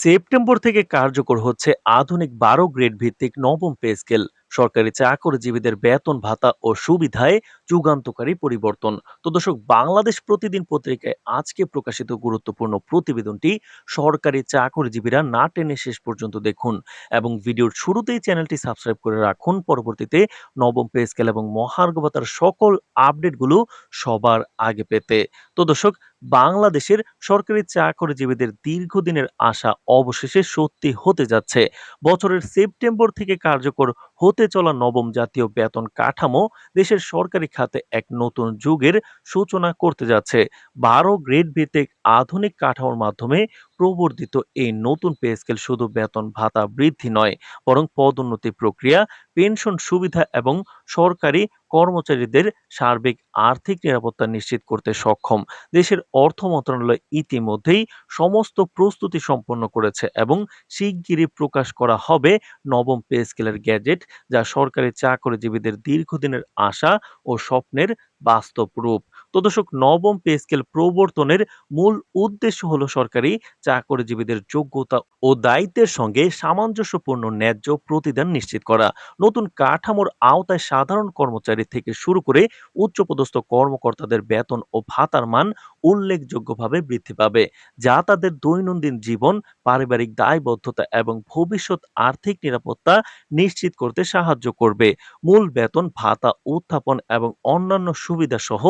September থেকে কার্যকর হচ্ছে আধুনিক বারো গ্রেড ভিত্তিক নবম পে স্কেল। সরকারি চাকরিজীবীদের বেতন ভাতা ও সুবিধায় যুগান্তকারী পরিবর্তন। তো দর্শক, বাংলাদেশ প্রতিদিন পত্রিকায় আজকে প্রকাশিত গুরুত্বপূর্ণ প্রতিবেদনটি সরকারি চাকরিজীবীরা না টেনে শেষ পর্যন্ত দেখুন এবং ভিডিওর শুরুতেই চ্যানেলটি সাবস্ক্রাইব করে রাখুন। পরবর্তীতে নবম পে স্কেল এবং মহার্ঘ ভাতার সকল আপডেটগুলো সবার আগে পেতে। তো দর্শক, বাংলাদেশের সরকারি চাকরিজীবীদের দীর্ঘদিনের আশা অবশেষে সত্যি হতে যাচ্ছে। বছরের সেপ্টেম্বর থেকে কার্যকর হতে চলা নবম জাতীয় বেতন কাঠামো দেশের সরকারি খাতে এক নতুন যুগের সূচনা করতে যাচ্ছে। বারো গ্রেড ভিত্তিক আধুনিক কাঠামোর মাধ্যমে প্রবর্তিত এই নতুন পে স্কেল শুধু বেতন ভাতা বৃদ্ধি নয়, বরং পদোন্নতি প্রক্রিয়া পেনশন সুবিধা এবং সরকারি কর্মচারীদের সার্বিক আর্থিক নিরাপত্তা নিশ্চিত করতে সক্ষম। দেশের অর্থ মন্ত্রণালয় ইতিমধ্যেই সমস্ত প্রস্তুতি সম্পন্ন করেছে এবং শিগগিরই প্রকাশ করা হবে নবম পে স্কেলের গ্যাজেট যা সরকারি চাকরিজীবীদের দীর্ঘদিনের আশা ও স্বপ্নের বাস্তব রূপ। তো দর্শক নবম পে স্কেল প্রবর্তনের মূল উদ্দেশ্য হলো সরকারি চাকরিজীবীদের যোগ্যতা ও দায়িত্বের সঙ্গে সামঞ্জস্যপূর্ণ ন্যায্য প্রতিদান নিশ্চিত করা। নতুন কাঠামোর আওতায় সাধারণ কর্মচারী থেকে শুরু করে উচ্চপদস্থ কর্মকর্তাদের বেতন ও ভাতার মান উল্লেখযোগ্যভাবে বৃদ্ধি পাবে, যা তাদের দৈনন্দিন জীবন, পারিবারিক দায়বদ্ধতা এবং ভবিষ্যৎ আর্থিক নিরাপত্তা নিশ্চিত করতে সাহায্য করবে। মূল বেতন, ভাতা, উত্থাপন এবং অন্যান্য সুবিধা সহ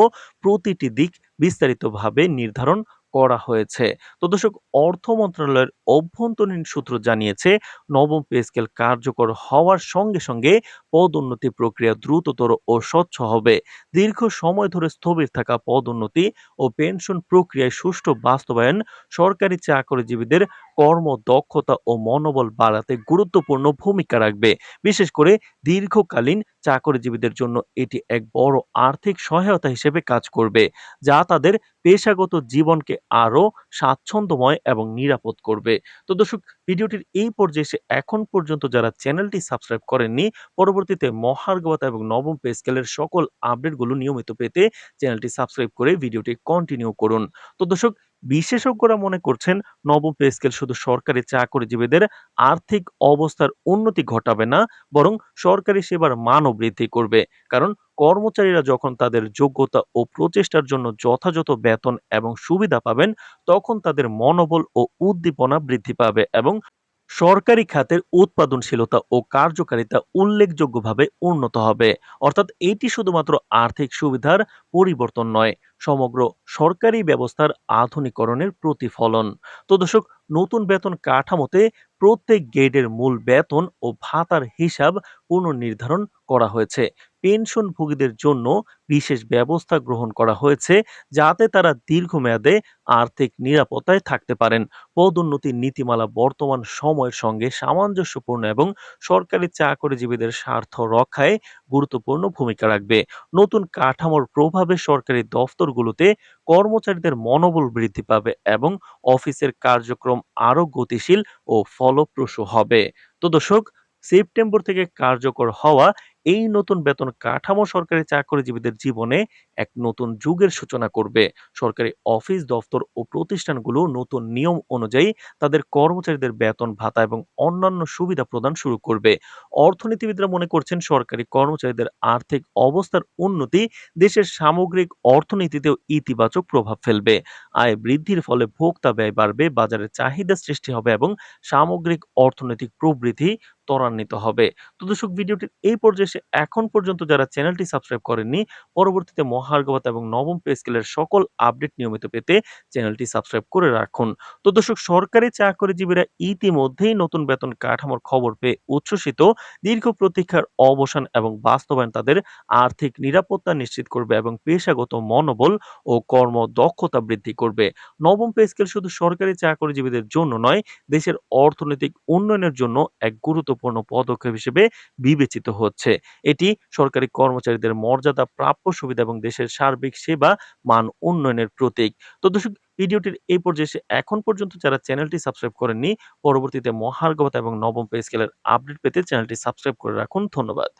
প্রতিটি দিক বিস্তারিতভাবে নির্ধারণ করা হয়েছে। তো দর্শক, অর্থ মন্ত্রণালয়ের অভ্যন্তরীণ সূত্র জানিয়েছে, নবম পে স্কেল কার্যকর হওয়ার সঙ্গে সঙ্গে পদোন্নতি প্রক্রিয়া দ্রুততর ও স্বচ্ছ হবে। দীর্ঘ সময় ধরে স্থবির থাকা পদোন্নতি ও পেনশন প্রক্রিয়ায় সুষ্ঠু বাস্তবায়ন সরকারি চাকরিজীবীদের কর্মদক্ষতা ও মনোবল বাড়াতে গুরুত্বপূর্ণ ভূমিকা রাখবে। বিশেষ করে দীর্ঘকালীন চাকরিজীবীদের জন্য এটি এক বড় আর্থিক সহায়তা হিসেবে কাজ করবে, যা তাদের পেশাগত জীবনকে আরও স্বাচ্ছন্দ্যময় এবং নিরাপদ করবে। তো দর্শক, ভিডিওটির এই পর্যায়ে এসে এখন পর্যন্ত যারা চ্যানেলটি সাবস্ক্রাইব করেননি, পরবর্তীতে মহার্গবতা এবং নবম পে স্কেলের সকল আপডেটগুলো নিয়মিত পেতে চ্যানেলটি সাবস্ক্রাইব করে ভিডিওটি কন্টিনিউ করুন। তো দর্শক, বিশেষজ্ঞরা মনে করছেন নবম পে স্কেল শুধু সরকারি চাকরিজীবীদের আর্থিক অবস্থার উন্নতি ঘটাবে না, বরং সরকারি সেবার মানও বৃদ্ধি করবে। কারণ কর্মচারীরা যখন তাদের যোগ্যতা ও প্রচেষ্টার জন্য যথাযথ বেতন এবং সুবিধা পাবেন, তখন তাদের মনোবল ও উদ্দীপনা বৃদ্ধি পাবে এবং সরকারি খাতের উৎপাদনশীলতা ও কার্যকারিতা উল্লেখযোগ্যভাবে উন্নত হবে। অর্থাৎ এটি শুধুমাত্র আর্থিক সুবিধার পরিবর্তন নয়, সমগ্র সরকারি ব্যবস্থার আধুনিকরণের প্রতিফলন। তো দর্শক, নতুন বেতন কাঠামোতে প্রত্যেক গ্রেডের মূল বেতন ও ভাতার হিসাব পুনর্নির্ধারণ করা হয়েছে। পেনশনভোগীদের জন্য বিশেষ ব্যবস্থা গ্রহণ করা হয়েছে যাতে তারা দীর্ঘমেয়াদে আর্থিক নিরাপত্তায় থাকতে পারেন। পদোন্নতির নীতিমালা বর্তমান সময়ের সঙ্গে সামঞ্জস্যপূর্ণ এবং সরকারি চাকরিজীবীদের স্বার্থ রক্ষায় গুরুত্বপূর্ণ ভূমিকা রাখবে। নতুন কাঠামোর প্রভাবে সরকারি দফতরগুলোতে কর্মচারীদের মনোবল বৃদ্ধি পাবে এবং অফিসের কার্যক্রম আরও গতিশীল ও ফলপ্রসূ হবে। তো দর্শক, সেপ্টেম্বর থেকে কার্যকর হওয়া এই নতুন বেতন কাঠামো সরকারি চাকরিজীবীদের জীবনে এক নতুন যুগের সূচনা করবে। সরকারি অফিস, দফতর ও প্রতিষ্ঠানগুলো নতুন নিয়ম অনুযায়ী তাদের কর্মচারীদের বেতন ভাতা এবং অন্যান্য সুবিধা প্রদান শুরু করবে। অর্থনীতিবিদরা মনে করছেন, সরকারি কর্মচারীদের আর্থিক অবস্থার উন্নতি দেশের সামগ্রিক অর্থনীতিতেও ইতিবাচক প্রভাব ফেলবে। আয় বৃদ্ধির ফলে ভোক্তা ব্যয় বাড়বে বাজারের চাহিদা সৃষ্টি হবে এবং সামগ্রিক অর্থনৈতিক প্রবৃদ্ধি ত্বরান্বিত হবে। তো দর্শক ভিডিওটির এই পর্যায়ে এখন পর্যন্ত যারা চ্যানেলটি সাবস্ক্রাইব করেননি, পরবর্তীতে মহার্গবত এবং নবম পে স্কেলের সকল আপডেট নিয়মিত পেতে চ্যানেলটি সাবস্ক্রাইব করে রাখুন। তো দর্শক, সরকারি চাকরিজীবীরা ইতিমধ্যেই নতুন বেতন কাঠামোর খবর পেয়ে উচ্ছ্বসিত। দীর্ঘ প্রতীক্ষার অবসান এবং বাস্তবায়ন তাদের আর্থিক নিরাপত্তা নিশ্চিত করবে এবং পেশাগত মনোবল ও কর্ম দক্ষতা বৃদ্ধি করবে। নবম পে স্কেল শুধু সরকারি চাকরিজীবীদের জন্য নয়, দেশের অর্থনৈতিক উন্নয়নের জন্য এক গুরুত্বপূর্ণ পদক্ষেপ হিসেবে বিবেচিত হচ্ছে। এটি সরকারি কর্মচারীদের মর্যাদা, প্রাপ্য সুবিধা এবং দেশের সার্বিক সেবা, মান উন্নয়নের প্রতীক। তো দর্শক, ভিডিওটির এই পর্যায়ে এখন পর্যন্ত যারা চ্যানেলটি সাবস্ক্রাইব করেননি, পরবর্তীতে মহার্গবতা এবং নবম পে স্কেলের আপডেট পেতে চ্যানেলটি সাবস্ক্রাইব করে রাখুন। ধন্যবাদ।